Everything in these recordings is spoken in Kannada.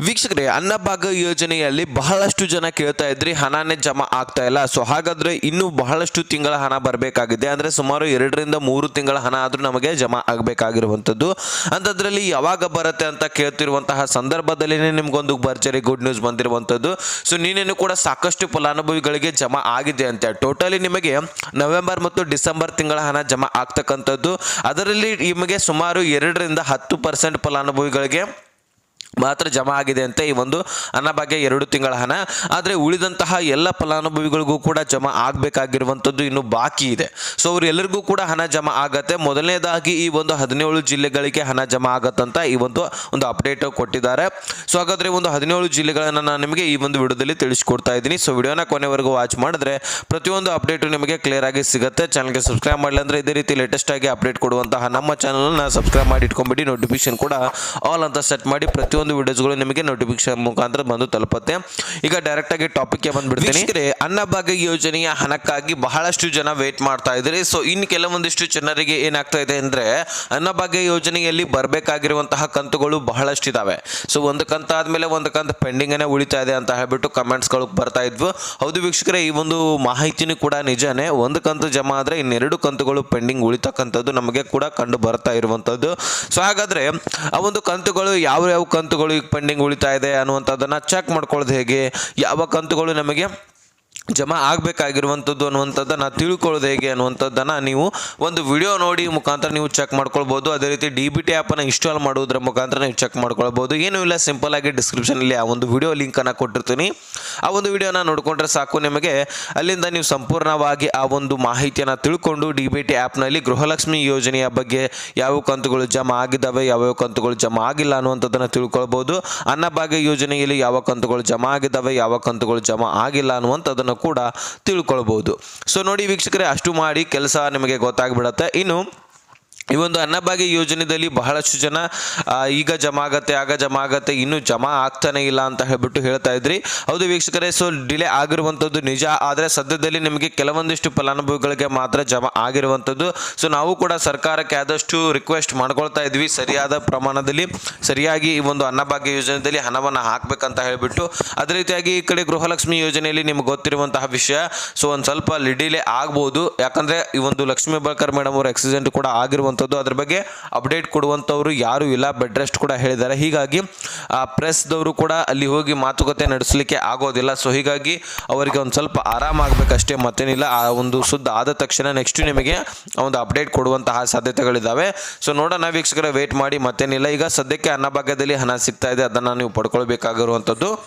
ವೀಕ್ಷಕರೇ, ಅನ್ನಭಾಗ್ಯ ಯೋಜನೆಯಲ್ಲಿ ಬಹಳಷ್ಟು ಜನ ಕೇಳ್ತಾ ಇದ್ರಿ, ಹಣನೇ ಜಮಾ ಆಗ್ತಾ ಇಲ್ಲ. ಸೊ ಹಾಗಾದ್ರೆ ಇನ್ನು ಬಹಳಷ್ಟು ತಿಂಗಳ ಹಣ ಬರಬೇಕಾಗಿದೆ. ಅಂದ್ರೆ ಸುಮಾರು ಎರಡರಿಂದ ಮೂರು ತಿಂಗಳ ಹಣ ಆದ್ರೂ ನಮಗೆ ಜಮಾ ಆಗಬೇಕಾಗಿರುವಂಥದ್ದು. ಅಂಥದ್ರಲ್ಲಿ ಯಾವಾಗ ಬರುತ್ತೆ ಅಂತ ಕೇಳ್ತಿರುವಂತಹ ಸಂದರ್ಭದಲ್ಲಿ ನಿಮ್ಗೊಂದು ಭರ್ಜರಿ ಗುಡ್ ನ್ಯೂಸ್ ಬಂದಿರುವಂಥದ್ದು. ಸೊ ನೀನೇನು ಕೂಡ ಸಾಕಷ್ಟು ಫಲಾನುಭವಿಗಳಿಗೆ ಜಮಾ ಆಗಿದೆ ಅಂತ. ಟೋಟಲಿ ನಿಮಗೆ ನವೆಂಬರ್ ಮತ್ತು ಡಿಸೆಂಬರ್ ತಿಂಗಳ ಹಣ ಜಮಾ ಆಗ್ತಕ್ಕಂಥದ್ದು. ಅದರಲ್ಲಿ ನಿಮಗೆ ಸುಮಾರು ಎರಡರಿಂದ ಹತ್ತು ಪರ್ಸೆಂಟ್ ಫಲಾನುಭವಿಗಳಿಗೆ ಮಾತ್ರ ಜಮಾ ಆಗಿದೆ ಅಂತ ಈ ಒಂದು ಅನ್ನಭಾಗ್ಯ ಎರಡು ತಿಂಗಳ ಹಣ. ಆದರೆ ಉಳಿದಂತಹ ಎಲ್ಲ ಫಲಾನುಭವಿಗಳಿಗೂ ಕೂಡ ಜಮಾ ಆಗಬೇಕಾಗಿರುವಂಥದ್ದು ಇನ್ನು ಬಾಕಿ ಇದೆ. ಸೊ ಅವರೆಲ್ಲರಿಗೂ ಕೂಡ ಹಣ ಜಮಾ ಆಗತ್ತೆ. ಮೊದಲನೇದಾಗಿ ಈ ಒಂದು ಹದಿನೇಳು ಜಿಲ್ಲೆಗಳಿಗೆ ಹಣ ಜಮಾ ಆಗತ್ತಂತ ಈ ಒಂದು ಒಂದು ಅಪ್ಡೇಟ್ ಕೊಟ್ಟಿದ್ದಾರೆ. ಸೊ ಹಾಗಾದರೆ ಒಂದು ಹದಿನೇಳು ಜಿಲ್ಲೆಗಳನ್ನು ನಾನು ನಿಮಗೆ ಈ ಒಂದು ವಿಡಿಯೋದಲ್ಲಿ ತಿಳಿಸ್ಕೊಡ್ತಾ ಇದ್ದೀನಿ. ಸೊ ವಿಡಿಯೋನ ಕೊನೆವರೆಗೂ ವಾಚ್ ಮಾಡಿದ್ರೆ ಪ್ರತಿಯೊಂದು ಅಪ್ಡೇಟು ನಿಮಗೆ ಕ್ಲಿಯರ್ ಆಗಿ ಸಿಗುತ್ತೆ. ಚಾನಲ್ಗೆ ಸಬ್ಸ್ಕ್ರೈಬ್ ಮಾಡಲಿ ಅಂದರೆ ಇದೇ ರೀತಿ ಲೇಟೆಸ್ಟ್ ಆಗಿ ಅಪ್ಡೇಟ್ ಕೊಡುವಂತಹ ನಮ್ಮ ಚಾನಲ್ನ ಸಬ್ಸ್ಕ್ರೈಬ್ ಮಾಡಿ ಇಟ್ಕೊಂಡ್ಬಿಡಿ ನೋಟಿಫಿಕೇಶನ್ ಕೂಡ ಆಲ್ ಅಂತ ಸೆಟ್ ಮಾಡಿ ಪ್ರತಿಯೊಂದು ವಿಡಿಯೋಸ್ಗಳು ನಿಮಗೆ ನೋಟಿಫಿಕೇಶನ್ ಮುಖಾಂತರ ಬಂದು ತಲುಪುತ್ತೆ. ಈಗ ಡೈರೆಕ್ಟ್ ಆಗಿ ಟಾಪಿಕ್ಗೆ ಬಂದ್ಬಿಡ್ತೀನಿ. ಅನ್ನಭಾಗ್ಯ ಯೋಜನೆಯ ಹಣಕ್ಕಾಗಿ ಬಹಳಷ್ಟು ಜನ ವೇಟ್ ಮಾಡ್ತಾ ಇದ್ದಾರೆ. ಸೊ ಇನ್ನು ಕೆಲವೊಂದಿಷ್ಟು ಜನರಿಗೆ ಏನಾಗ್ತಾ ಇದೆ ಅಂದ್ರೆ ಅನ್ನಭಾಗ್ಯ ಯೋಜನೆಯಲ್ಲಿ ಬರಬೇಕಾಗಿರುವಂತಹ ಕಂತುಗಳು ಬಹಳಷ್ಟು ಇದಾವೆ ಸೊ ಒಂದು ಕಂತ ಆದ್ಮೇಲೆ ಒಂದು ಕಂತ ಪೆಂಡಿಂಗನೇ ಉಳಿತಾ ಇದೆ ಅಂತ ಹೇಳ್ಬಿಟ್ಟು ಕಮೆಂಟ್ಸ್ಗಳು ಬರ್ತಾ ಇದ್ವು. ಹೌದು ವೀಕ್ಷಕರೇ, ಈ ಒಂದು ಮಾಹಿತಿನೂ ಕೂಡ ನಿಜಾನೇ, ಒಂದು ಕಂತು ಜಮಾ ಆದರೆ ಇನ್ನೆರಡು ಕಂತುಗಳು ಪೆಂಡಿಂಗ್ ಉಳಿತಕ್ಕಂಥದ್ದು ನಮಗೆ ಕೂಡ ಕಂಡು ಬರ್ತಾ ಇರುವಂಥದ್ದು. ಸೊ ಹಾಗಾದ್ರೆ, ಆ ಒಂದು ಕಂತುಗಳು ಯಾವ ಯಾವ ಕಂತುಗಳು ಈಗ ಪೆಂಡಿಂಗ್ ಉಳಿತಾ ಇದೆ ಅನ್ನುವಂಥದ್ದನ್ನು ಚೆಕ್ ಮಾಡ್ಕೊಳ್ಳೋದು ಹೇಗೆ? ಯಾವ ಕಂತುಗಳು ನಮಗೆ ಜಮಾ ಆಗಬೇಕಾಗಿರುವಂಥದ್ದು ಅನ್ನುವಂಥದ್ದನ್ನು ತಿಳ್ಕೊಳ್ಳೋದು ಹೇಗೆ ಅನ್ನುವಂಥದ್ದನ್ನು ನೀವು ಒಂದು ವಿಡಿಯೋ ನೋಡಿ ಮುಖಾಂತರ ನೀವು ಚೆಕ್ ಮಾಡ್ಕೊಳ್ಬೋದು. ಅದೇ ರೀತಿ ಡಿ ಬಿ ಟಿ ಆ್ಯಪನ್ನು ಇನ್ಸ್ಟಾಲ್ ಮಾಡೋದ್ರ ಮುಖಾಂತರ ನೀವು ಚೆಕ್ ಮಾಡ್ಕೊಳ್ಬೋದು. ಏನೂ ಇಲ್ಲ ಸಿಂಪಲ್ ಆಗಿ ಡಿಸ್ಕ್ರಿಪ್ಷನಲ್ಲಿ ಆ ಒಂದು ವಿಡಿಯೋ ಲಿಂಕನ್ನು ಕೊಟ್ಟಿರ್ತೀನಿ. ಆ ಒಂದು ವಿಡಿಯೋನ ನೋಡಿಕೊಂಡ್ರೆ ಸಾಕು ನಿಮಗೆ. ಅಲ್ಲಿಂದ ನೀವು ಸಂಪೂರ್ಣವಾಗಿ ಆ ಒಂದು ಮಾಹಿತಿಯನ್ನು ತಿಳ್ಕೊಂಡು ಡಿ ಬಿ ಟಿ ಆ್ಯಪ್ನಲ್ಲಿ ಗೃಹಲಕ್ಷ್ಮಿ ಯೋಜನೆಯ ಬಗ್ಗೆ ಯಾವ ಕಂತುಗಳು ಜಮಾ ಆಗಿದ್ದಾವೆ, ಯಾವ್ಯಾವ ಕಂತುಗಳು ಜಮಾ ಆಗಿಲ್ಲ ಅನ್ನುವಂಥದ್ದನ್ನು ತಿಳ್ಕೊಳ್ಬೋದು. ಅನ್ನಭಾಗ್ಯ ಯೋಜನೆಯಲ್ಲಿ ಯಾವ ಕಂತುಗಳು ಜಮಾ ಆಗಿದ್ದಾವೆ, ಯಾವ ಕಂತುಗಳು ಜಮಾ ಆಗಿಲ್ಲ ಅನ್ನುವಂಥದ್ದನ್ನು ಕೂಡ ತಿಳ್ಕೊಳ್ಬೋದು. ಸೊ ನೋಡಿ ವೀಕ್ಷಕರೇ ಅಷ್ಟು ಮಾಡಿ ಕೆಲಸ ನಿಮಗೆ ಗೊತ್ತಾಗ್ಬಿಡತ್ತೆ. ಇನ್ನು ಈ ಒಂದು ಅನ್ನಭಾಗ್ಯ ಯೋಜನೆಯಲ್ಲಿ ಬಹಳಷ್ಟು ಜನ ಈಗ ಜಮಾ ಆಗತ್ತೆ ಆಗ ಜಮಾ ಆಗತ್ತೆ ಇನ್ನೂ ಜಮಾ ಆಗ್ತಾನೆ ಇಲ್ಲ ಅಂತ ಹೇಳ್ಬಿಟ್ಟು ಹೇಳ್ತಾ ಇದ್ರಿ. ಹೌದು ವೀಕ್ಷಕರೇ, ಸೊ ಡಿಲೇ ಆಗಿರುವಂಥದ್ದು ನಿಜ. ಆದರೆ ಸದ್ಯದಲ್ಲಿ ನಿಮಗೆ ಕೆಲವೊಂದಿಷ್ಟು ಫಲಾನುಭವಿಗಳಿಗೆ ಮಾತ್ರ ಜಮಾ ಆಗಿರುವಂಥದ್ದು. ಸೊ ನಾವು ಕೂಡ ಸರ್ಕಾರಕ್ಕೆ ಆದಷ್ಟು ರಿಕ್ವೆಸ್ಟ್ ಮಾಡ್ಕೊಳ್ತಾ ಇದ್ವಿ ಸರಿಯಾದ ಪ್ರಮಾಣದಲ್ಲಿ. ಸರಿಯಾಗಿ ಈ ಒಂದು ಅನ್ನಭಾಗ್ಯ ಯೋಜನೆಯಲ್ಲಿ ಹಣವನ್ನು ಹಾಕಬೇಕಂತ ಹೇಳಿಬಿಟ್ಟು. ಅದೇ ರೀತಿಯಾಗಿ ಈ ಕಡೆ ಗೃಹಲಕ್ಷ್ಮಿ ಯೋಜನೆಯಲ್ಲಿ ನಿಮ್ಗೆ ಗೊತ್ತಿರುವಂತಹ ವಿಷಯ. ಸೊ ಒಂದು ಸ್ವಲ್ಪ ಡಿಲೇ ಆಗ್ಬೋದು. ಯಾಕಂದರೆ ಈ ಒಂದು ಲಕ್ಷ್ಮೀ ಬಳ್ಕರ್ ಮೇಡಮ್ ಅವರು ಆಕ್ಸಿಡೆಂಟ್ ಕೂಡ ಆಗಿರುವಂಥದ್ದು ಅದ್ರ ಬಗ್ಗೆ ಅಪ್ಡೇಟ್ ಕೊಡುವಂಥವ್ರು ಯಾರೂ ಇಲ್ಲ. ಬೆಡ್ ರೆಸ್ಟ್ ಕೂಡ ಹೇಳಿದ್ದಾರೆ. ಹೀಗಾಗಿ, ಆ ಪ್ರೆಸ್ದವರು ಕೂಡ ಅಲ್ಲಿ ಹೋಗಿ ಮಾತುಕತೆ ನಡೆಸಲಿಕ್ಕೆ ಆಗೋದಿಲ್ಲ. ಸೊ ಹೀಗಾಗಿ ಅವರಿಗೆ ಒಂದು ಸ್ವಲ್ಪ ಆರಾಮಾಗಬೇಕಷ್ಟೇ ಮತ್ತೇನಿಲ್ಲ. ಆ, ಒಂದು ಸುದ್ದಿ ಆದ ತಕ್ಷಣ ನೆಕ್ಸ್ಟ್ ನಿಮಗೆ ಒಂದು ಅಪ್ಡೇಟ್ ಕೊಡುವಂತಹ ಸಾಧ್ಯತೆಗಳಿದ್ದಾವೆ ಸೊ ನೋಡೋಣ ವೀಕ್ಷಕರ ವೇಟ್ ಮಾಡಿ, ಮತ್ತೇನಿಲ್ಲ. ಈಗ ಸದ್ಯಕ್ಕೆ ಅನ್ನಭಾಗ್ಯದಲ್ಲಿ ಹಣ ಸಿಗ್ತಾ ಇದೆ. ಅದನ್ನು ನೀವು ಪಡ್ಕೊಳ್ಬೇಕಾಗಿರುವಂಥದ್ದು.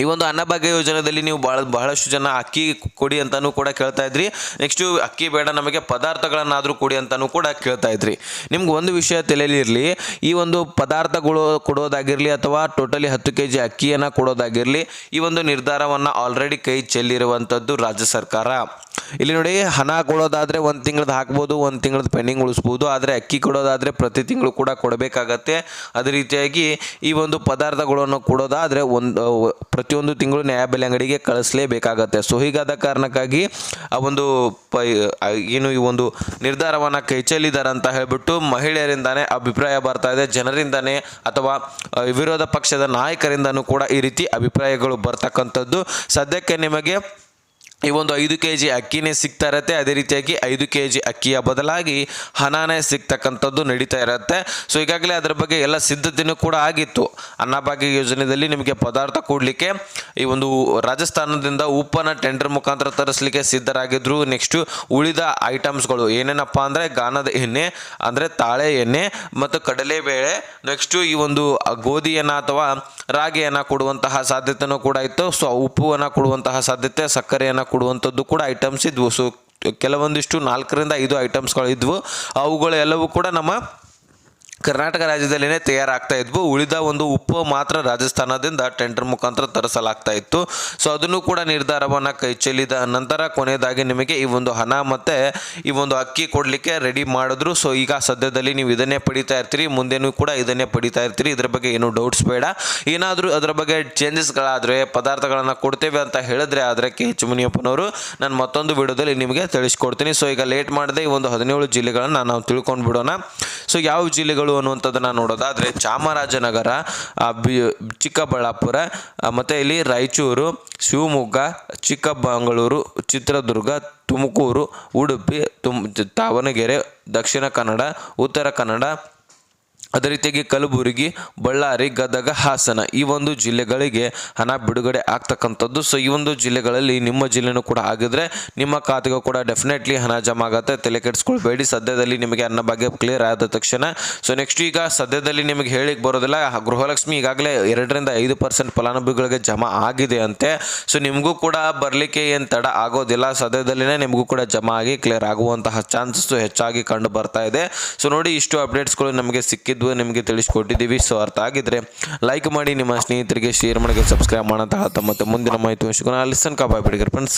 ಈ ಒಂದು ಅನ್ನಭಾಗ್ಯ ಯೋಜನೆಯಲ್ಲಿ ನೀವು ಬಹಳ ಬಹಳಷ್ಟು ಜನ ಅಕ್ಕಿ ಕೊಡಿ ಅಂತಾನೂ ಕೂಡ ಕೇಳ್ತಾ ಇದ್ರಿ. ನೆಕ್ಸ್ಟು ಅಕ್ಕಿ ಬೇಡ, ನಮಗೆ ಪದಾರ್ಥಗಳನ್ನಾದರೂ ಕೊಡಿ ಅಂತಾನೂ ಕೂಡ ಕೇಳ್ತಾ ಇದ್ರಿ. ನಿಮ್ಗೆ ಒಂದು ವಿಷಯ ತಿಳಿಯಲಿರಲಿ, ಈ ಒಂದು ಪದಾರ್ಥಗಳು ಕೊಡೋದಾಗಿರಲಿ ಅಥವಾ ಟೋಟಲಿ ಹತ್ತು ಕೆ ಜಿ ಅಕ್ಕಿಯನ್ನು ಕೊಡೋದಾಗಿರಲಿ, ಈ ಒಂದು ನಿರ್ಧಾರವನ್ನು ಆಲ್ರೆಡಿ ಕೈ ಚೆಲ್ಲಿರುವಂಥದ್ದು ರಾಜ್ಯ ಸರ್ಕಾರ. ಇಲ್ಲಿ ನೋಡಿ, ಹಣ ಕೊಡೋದಾದರೆ ಒಂದು ತಿಂಗಳದ್ದು ಹಾಕ್ಬೋದು, ಒಂದು ತಿಂಗಳದ್ದು ಪೆಂಡಿಂಗ್ ಉಳಿಸ್ಬೋದು, ಆದರೆ ಅಕ್ಕಿ ಕೊಡೋದಾದರೆ ಪ್ರತಿ ತಿಂಗಳು ಕೂಡ ಕೊಡಬೇಕಾಗತ್ತೆ. ಅದೇ ರೀತಿಯಾಗಿ ಈ ಒಂದು ಪದಾರ್ಥಗಳನ್ನು ಕೊಡೋದಾದರೆ ಒಂದು ಪ್ರತಿಯೊಂದು ತಿಂಗಳು ನ್ಯಾಯಬೆಲೆ ಅಂಗಡಿಗೆ ಕಳಿಸಲೇಬೇಕಾಗತ್ತೆ. ಸೊ ಹೀಗಾದ ಕಾರಣಕ್ಕಾಗಿ ಆ ಒಂದು ಏನು ಈ ಒಂದು ನಿರ್ಧಾರವನ್ನು ಕೈ ಚೆಲ್ಲಿದ್ದಾರೆ ಅಂತ ಹೇಳಿಬಿಟ್ಟು ಮಹಿಳೆಯರಿಂದಾನೇ ಅಭಿಪ್ರಾಯ ಬರ್ತಾ ಇದೆ. ಜನರಿಂದಾನೇ ಅಥವಾ ವಿರೋಧ ಪಕ್ಷದ ನಾಯಕರಿಂದನೂ ಕೂಡ ಈ ರೀತಿ ಅಭಿಪ್ರಾಯಗಳು ಬರ್ತಕ್ಕಂಥದ್ದು. ಸದ್ಯಕ್ಕೆ ನಿಮಗೆ ಈ ಒಂದು ಐದು ಕೆ ಜಿ ಅಕ್ಕಿನೇ ಸಿಗ್ತಾ ಇರತ್ತೆ ಅದೇ ರೀತಿಯಾಗಿ ಐದು ಕೆ ಜಿ ಅಕ್ಕಿಯ ಬದಲಾಗಿ ಹಣನೇ ಸಿಗ್ತಕ್ಕಂಥದ್ದು ನಡೀತಾ ಇರುತ್ತೆ. ಸೊ ಈಗಾಗಲೇ ಅದರ ಬಗ್ಗೆ ಎಲ್ಲ ಸಿದ್ಧತೆಯೂ ಕೂಡ ಆಗಿತ್ತು. ಅನ್ನಭಾಗ್ಯ ಯೋಜನೆಯಲ್ಲಿ ನಿಮಗೆ ಪದಾರ್ಥ ಕೊಡಲಿಕ್ಕೆ, ಈ ಒಂದು ರಾಜಸ್ಥಾನದಿಂದ ಉಪ್ಪನ್ನು ಟೆಂಡರ್ ಮುಖಾಂತರ ತರಿಸಲಿಕ್ಕೆ ಸಿದ್ಧರಾಗಿದ್ದರು ನೆಕ್ಸ್ಟು ಉಳಿದ ಐಟಮ್ಸ್ಗಳು ಏನೇನಪ್ಪ ಅಂದರೆ ಗಾನದ ಎಣ್ಣೆ, ಅಂದರೆ ತಾಳೆ ಎಣ್ಣೆ, ಮತ್ತು ಕಡಲೆಬೇಳೆ. ನೆಕ್ಸ್ಟು ಈ ಒಂದು ಗೋಧಿಯನ್ನು ಅಥವಾ ರಾಗಿಯನ್ನು ಕೊಡುವಂತಹ ಸಾಧ್ಯತೆಯೂ ಕೂಡ ಇತ್ತು. ಸೊ ಉಪ್ಪುವನ್ನು ಕೊಡುವಂತಹ ಸಾಧ್ಯತೆ, ಸಕ್ಕರೆಯನ್ನು ಕೊಡುವಂಥದ್ದು ಕೂಡ ಐಟಮ್ಸ್ ಇದ್ವು. ಸೊ ಕೆಲವೊಂದಿಷ್ಟು ನಾಲ್ಕರಿಂದ ಐದು ಐಟಮ್ಸ್ಗಳು ಇದ್ವು ಅವುಗಳೆಲ್ಲವೂ ಕೂಡ ನಮ್ಮ ಕರ್ನಾಟಕ ರಾಜ್ಯದಲ್ಲಿನೇ ತಯಾರಾಗ್ತಾ ಇದ್ವು. ಉಳಿದ ಒಂದು ಉಪ್ಪು ಮಾತ್ರ ರಾಜಸ್ಥಾನದಿಂದ ಟೆಂಡರ್ ಮುಖಾಂತರ ತರಿಸಲಾಗ್ತಾ ಇತ್ತು. ಸೊ, ಅದನ್ನು ಕೂಡ ನಿರ್ಧಾರವನ್ನು ಕೈ ಚೆಲ್ಲಿದ ನಂತರ ಕೊನೆಯದಾಗಿ ನಿಮಗೆ ಈ ಒಂದು ಹಣ ಮತ್ತು ಈ ಒಂದು ಅಕ್ಕಿ ಕೊಡಲಿಕ್ಕೆ ರೆಡಿ ಮಾಡಿದ್ರು. ಸೊ, ಈಗ ಸದ್ಯದಲ್ಲಿ ನೀವು ಇದನ್ನೇ ಪಡಿತಾ ಇರ್ತೀರಿ. ಮುಂದೆನೂ ಕೂಡ ಇದನ್ನೇ ಪಡಿತಾ ಇರ್ತೀರಿ. ಇದ್ರ ಬಗ್ಗೆ ಏನು ಡೌಟ್ಸ್ ಬೇಡ. ಏನಾದರೂ ಅದರ ಬಗ್ಗೆ ಚೇಂಜಸ್ಗಳಾದರೆ ಪದಾರ್ಥಗಳನ್ನು ಕೊಡ್ತೇವೆ ಅಂತ ಹೇಳಿದ್ರೆ ಆದರೆ ಕೆ ಎಚ್ ಮುನಿಯಪ್ಪನವರು ನಾನು ಮತ್ತೊಂದು ವಿಡಿಯೋದಲ್ಲಿ ನಿಮಗೆ ತಿಳಿಸ್ಕೊಡ್ತೀನಿ. ಸೊ, ಈಗ ಲೇಟ್ ಮಾಡದೆ. ಈ ಒಂದು ಹದಿನೇಳು ಜಿಲ್ಲೆಗಳನ್ನು ನಾವು ತಿಳ್ಕೊಂಡು ಬಿಡೋಣ ಸೊ ಯಾವ ಜಿಲ್ಲೆಗಳು ಅನ್ನುವಂಥದ್ದನ್ನು ನೋಡೋದಾದರೆ ಚಾಮರಾಜನಗರ ಚಿಕ್ಕಬಳ್ಳಾಪುರ ಮತ್ತು ಇಲ್ಲಿ ರಾಯಚೂರು, ಶಿವಮೊಗ್ಗ ಚಿಕ್ಕಮಗಳೂರು ಚಿತ್ರದುರ್ಗ, ತುಮಕೂರು, ಉಡುಪಿ, ತುಮ್, ದಾವಣಗೆರೆ, ದಕ್ಷಿಣ ಕನ್ನಡ, ಉತ್ತರ ಕನ್ನಡ ಅದೇ ರೀತಿಯಾಗಿ ಕಲಬುರಗಿ, ಬಳ್ಳಾರಿ, ಗದಗ, ಹಾಸನ ಈ ಒಂದು ಜಿಲ್ಲೆಗಳಿಗೆ ಹಣ ಬಿಡುಗಡೆ ಆಗ್ತಕ್ಕಂಥದ್ದು. ಸೊ ಈ ಒಂದು ಜಿಲ್ಲೆಗಳಲ್ಲಿ ನಿಮ್ಮ ಜಿಲ್ಲೆನೂ ಕೂಡ ಆಗಿದ್ರೆ ನಿಮ್ಮ ಖಾತೆಗೂ ಕೂಡ ಡೆಫಿನೆಟ್ಲಿ ಹಣ ಜಮಾ ಆಗುತ್ತೆ. ತಲೆ ಕೆಡಿಸ್ಕೊಳ್ಬೇಡಿ. ಸದ್ಯದಲ್ಲಿ ನಿಮಗೆ ಅನ್ನ ಬಗ್ಗೆ ಕ್ಲಿಯರ್ ಆದ ತಕ್ಷಣ. ಸೊ ನೆಕ್ಸ್ಟ್ ಈಗ ಸದ್ಯದಲ್ಲಿ ನಿಮಗೆ ಹೇಳಿಕ್ ಬರೋದಿಲ್ಲ. ಗೃಹಲಕ್ಷ್ಮಿ ಈಗಾಗಲೇ ಎರಡರಿಂದ ಐದು ಪರ್ಸೆಂಟ್ ಫಲಾನುಭವಿಗಳಿಗೆ ಜಮಾ ಆಗಿದೆ ಅಂತೆ. ಸೊ ನಿಮಗೂ ಕೂಡ ಬರಲಿಕ್ಕೆ ಏನು ತಡ ಆಗೋದಿಲ್ಲ. ಸದ್ಯದಲ್ಲಿನೇ ನಿಮಗೂ ಕೂಡ ಜಮಾ ಆಗಿ ಕ್ಲಿಯರ್ ಆಗುವಂತಹ ಚಾನ್ಸಸ್ ಹೆಚ್ಚಾಗಿ ಕಂಡು ಬರ್ತಾ ಇದೆ. ಸೊ ನೋಡಿ ಇಷ್ಟು ಅಪ್ಡೇಟ್ಸ್ಗಳು ನಮಗೆ ಸಿಕ್ಕಿದ್ವು ನಿಮಗೆ ತಿಳಿಸ್ಕೊಟ್ಟಿದ್ದೀವಿ. ಸೊ ಅರ್ಥ ಆಗಿದ್ರೆ ಲೈಕ್ ಮಾಡಿ, ನಿಮ್ಮ ಸ್ನೇಹಿತರಿಗೆ ಶೇರ್ ಮಾಡಿ ಸಬ್ಸ್ಕ್ರೈಬ್ ಮಾಡೋಂತಹ ಮತ್ತೆ ಮುಂದಿನ ಮಾಹಿತಿ ಸಿಗೋಣ ಲಿಸನ್ ಕಾಪಾಡ್ಬಿಡಿಗರ್ ಫ್ರೆಂಡ್ಸ್